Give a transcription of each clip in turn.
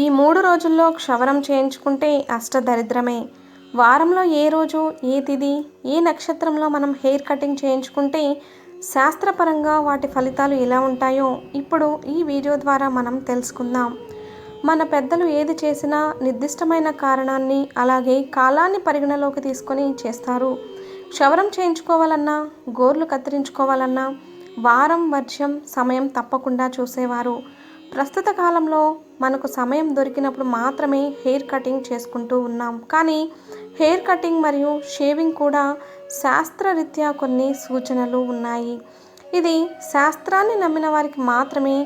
ఈ మూడు రోజుల్లో క్షవరం చేయించుకుంటే అష్టదరిద్రమే వారంలో ఏ రోజు ఏ తిది ఏ నక్షత్రంలో మనం హెయిర్ కటింగ్ చేయించుకుంటే శాస్త్రపరంగా వాటి ఫలితాలు ఎలా ఉంటాయో ఇప్పుడు ఈ వీడియో ద్వారా మనం తెలుసుకుందాం. మన పెద్దలు ఏది చేసినా నిర్దిష్టమైన కారణాన్ని అలాగే కాలాన్ని పరిగణలోకి తీసుకొని చేస్తారు. క్షవరం చేయించుకోవాలన్నా గోర్లు కత్తిరించుకోవాలన్నా వారం వర్షం సమయం తప్పకుండా చూసేవారు. ప్రస్తుత కాలంలో మనకు సమయం దొరికినప్పుడు మాత్రమే హెయిర్ కటింగ్ చేసుకుంటూ ఉన్నాం. కానీ హెయిర్ కటింగ్ మరియు షేవింగ్ కూడా శాస్త్రరీత్యా కొన్ని సూచనలు ఉన్నాయి. ఇది శాస్త్రాన్ని నమ్మిన వారికి మాత్రమే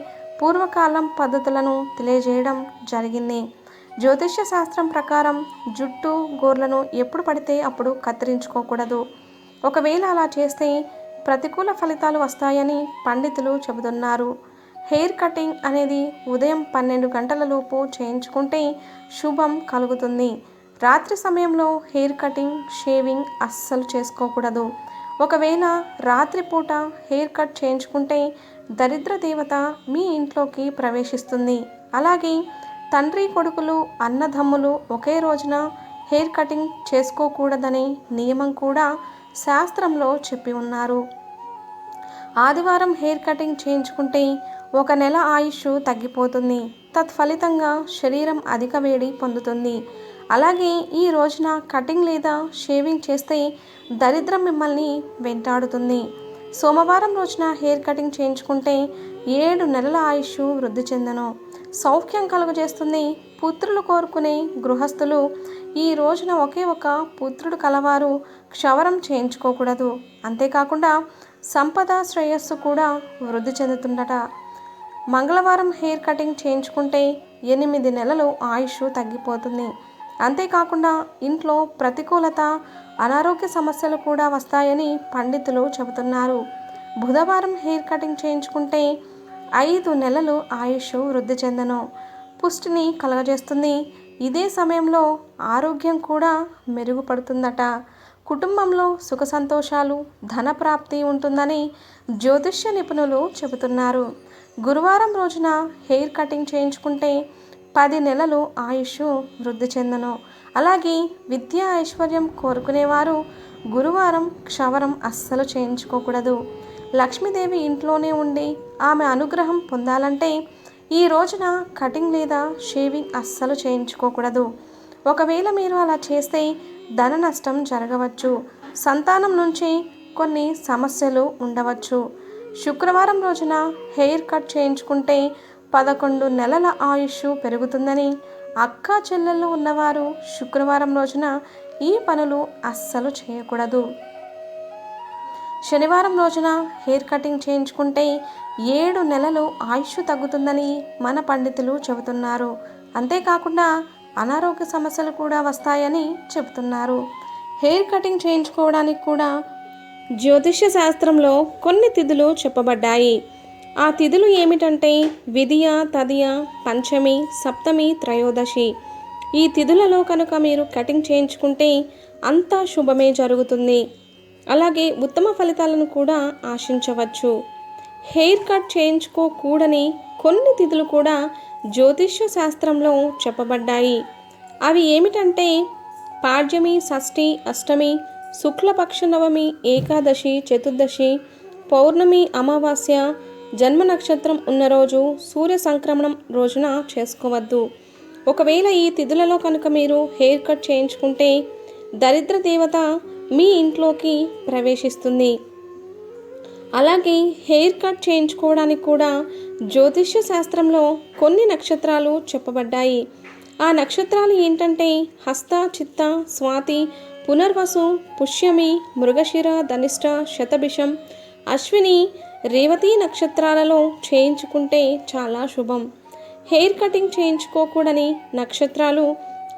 పూర్వకాలం పద్ధతులను తెలియజేయడం జరిగింది. జ్యోతిష్య శాస్త్రం ప్రకారం జుట్టు గోర్లను ఎప్పుడు పడితే అప్పుడు కత్తిరించుకోకూడదు. ఒకవేళ అలా చేస్తే ప్రతికూల ఫలితాలు వస్తాయని పండితులు చెబుతున్నారు. హెయిర్ కటింగ్ అనేది ఉదయం పన్నెండు గంటలలోపు చేయించుకుంటే శుభం కలుగుతుంది. రాత్రి సమయంలో హెయిర్ కటింగ్ షేవింగ్ అస్సలు చేసుకోకూడదు. ఒకవేళ రాత్రిపూట హెయిర్ కట్ చేయించుకుంటే దరిద్ర దేవత మీ ఇంట్లోకి ప్రవేశిస్తుంది. అలాగే తండ్రి కొడుకులు అన్నదమ్ములు ఒకే రోజున హెయిర్ కటింగ్ చేసుకోకూడదనే నియమం కూడా శాస్త్రంలో చెప్పి ఉన్నారు. ఆదివారం హెయిర్ కటింగ్ చేయించుకుంటే ఒక నెల ఆయుష్ తగ్గిపోతుంది. తత్ఫలితంగా శరీరం అధిక వేడి పొందుతుంది. అలాగే ఈ రోజున కటింగ్ లేదా షేవింగ్ చేస్తే దరిద్రం మిమ్మల్ని వెంటాడుతుంది. సోమవారం రోజున హెయిర్ కటింగ్ చేయించుకుంటే ఏడు నెలల ఆయుష్ వృద్ధి చెందను. సౌఖ్యం కలుగజేస్తుంది పుత్రులు కోరుకునే గృహస్థులు. ఈ రోజున ఒకే ఒక పుత్రుడు కలవారు క్షవరం చేయించుకోకూడదు. అంతేకాకుండా సంపద శ్రేయస్సు కూడా వృద్ధి చెందుతుందట. మంగళవారం హెయిర్ కటింగ్ చేయించుకుంటే ఎనిమిది నెలలు ఆయుష్ తగ్గిపోతుంది. అంతేకాకుండా ఇంట్లో ప్రతికూలత అనారోగ్య సమస్యలు కూడా వస్తాయని పండితులు చెబుతున్నారు. బుధవారం హెయిర్ కటింగ్ చేయించుకుంటే ఐదు నెలలు ఆయుష్ వృద్ధి చెందను. పుష్టిని కలగజేస్తుంది. ఇదే సమయంలో ఆరోగ్యం కూడా మెరుగుపడుతుందట. కుటుంబంలో సుఖ సంతోషాలు ధన ప్రాప్తి ఉంటుందని జ్యోతిష్య నిపుణులు చెబుతున్నారు. గురువారం రోజున హెయిర్ కటింగ్ చేయించుకుంటే పది నెలలు ఆయుష్ వృద్ధి చెందను. అలాగే విద్యా ఐశ్వర్యం కోరుకునేవారు గురువారం క్షవరం అస్సలు చేయించుకోకూడదు. లక్ష్మీదేవి ఇంట్లోనే ఉండి ఆమె అనుగ్రహం పొందాలంటే ఈ రోజున కటింగ్ లేదా షేవింగ్ అస్సలు చేయించుకోకూడదు. ఒకవేళ మీరు అలా చేస్తే ధన నష్టం జరగవచ్చు. సంతానం నుంచి కొన్ని సమస్యలు ఉండవచ్చు. శుక్రవారం రోజున హెయిర్ కట్ చేయించుకుంటే పదకొండు నెలల ఆయుష్ పెరుగుతుందని అక్క చెల్లెళ్ళు ఉన్నవారు శుక్రవారం రోజున ఈ పనులు అస్సలు చేయకూడదు. శనివారం రోజున హెయిర్ కటింగ్ చేయించుకుంటే ఏడు నెలలు ఆయుష్ తగ్గుతుందని మన పండితులు చెబుతున్నారు. అంతేకాకుండా అనారోగ్య సమస్యలు కూడా వస్తాయని చెబుతున్నారు. హెయిర్ కటింగ్ చేయించుకోవడానికి కూడా జ్యోతిష్య శాస్త్రంలో కొన్ని తిథులు చెప్పబడ్డాయి. ఆ తిథులు ఏమిటంటే విధియ తదియ పంచమి సప్తమి త్రయోదశి. ఈ తిథులలో కనుక మీరు కటింగ్ చేయించుకుంటే అంతా శుభమే జరుగుతుంది. అలాగే ఉత్తమ ఫలితాలను కూడా ఆశించవచ్చు. హెయిర్ కట్ చేయించుకోకూడని కొన్ని తిథులు కూడా జ్యోతిష్య శాస్త్రంలో చెప్పబడ్డాయి. అవి ఏమిటంటే పాడ్యమి షష్ఠి అష్టమి శుక్లపక్ష నవమి ఏకాదశి చతుర్దశి పౌర్ణమి అమావాస్య జన్మ నక్షత్రం ఉన్న రోజు సూర్య సంక్రమణం రోజున చేసుకోవద్దు. ఒకవేళ ఈ తిథులలో కనుక మీరు హెయిర్ కట్ చేయించుకుంటే దరిద్ర దేవత మీ ఇంట్లోకి ప్రవేశిస్తుంది. అలాగే హెయిర్ కట్ చేయించుకోవడానికి కూడా జ్యోతిష్య శాస్త్రంలో కొన్ని నక్షత్రాలు చెప్పబడ్డాయి. ఆ నక్షత్రాలు ఏంటంటే హస్త చిత్త స్వాతి పునర్వసు పుష్యమి మృగశిర ధనిష్ట శతభిషం అశ్విని రేవతి నక్షత్రాలలో చేయించుకుంటే చాలా శుభం. హెయిర్ కటింగ్ చేయించుకోకూడని నక్షత్రాలు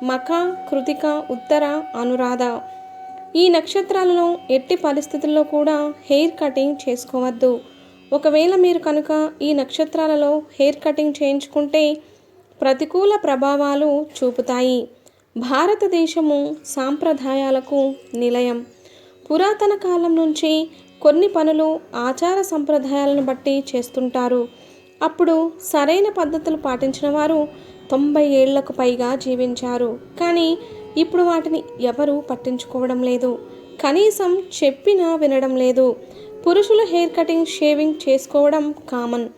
మఖ కృతిక ఉత్తర అనురాధ. ఈ నక్షత్రాలలో ఎట్టి పరిస్థితుల్లో కూడా హెయిర్ కటింగ్ చేసుకోవద్దు. ఒకవేళ మీరు కనుక ఈ నక్షత్రాలలో హెయిర్ కటింగ్ చేయించుకుంటే ప్రతికూల ప్రభావాలు చూపుతాయి. భారతదేశము సాంప్రదాయాలకు నిలయం. పురాతన కాలం నుంచి కొన్ని పనులు ఆచార సంప్రదాయాలను బట్టి చేస్తుంటారు. అప్పుడు సరైన పద్ధతులు పాటించిన వారు తొంభై ఏళ్ళకు పైగా జీవించారు. కానీ ఇప్పుడు వాటిని ఎవరూ పట్టించుకోవడం లేదు. కనీసం చెప్పినా వినడం లేదు. పురుషులు హెయిర్ కటింగ్ షేవింగ్ చేసుకోవడం కామన్.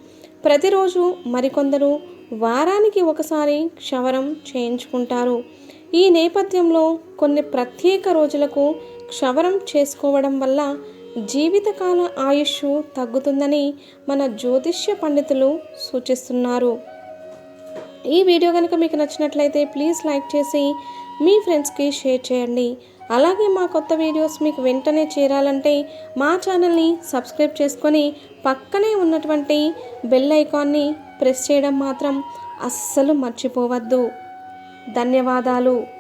ప్రతిరోజు మరికొందరు వారానికి ఒకసారి క్షవరం చేయించుకుంటారు. ఈ నేపథ్యంలో కొన్ని ప్రత్యేక రోజులకు క్షవరం చేసుకోవడం వల్ల జీవితకాల ఆయుష్ తగ్గుతుందని మన జ్యోతిష్య పండితులు సూచిస్తున్నారు. ఈ వీడియో కనుక మీకు నచ్చినట్లయితే ప్లీజ్ లైక్ చేసి మీ ఫ్రెండ్స్కి షేర్ చేయండి. అలాగే మా కొత్త వీడియోస్ మీకు వెంటనే చేరాలంటే మా ఛానల్ని సబ్స్క్రైబ్ చేసుకొని పక్కనే ఉన్నటువంటి బెల్ ఐకాన్ని ప్రెస్ చేయడం మాత్రం అస్సలు మర్చిపోవద్దు. ధన్యవాదాలు.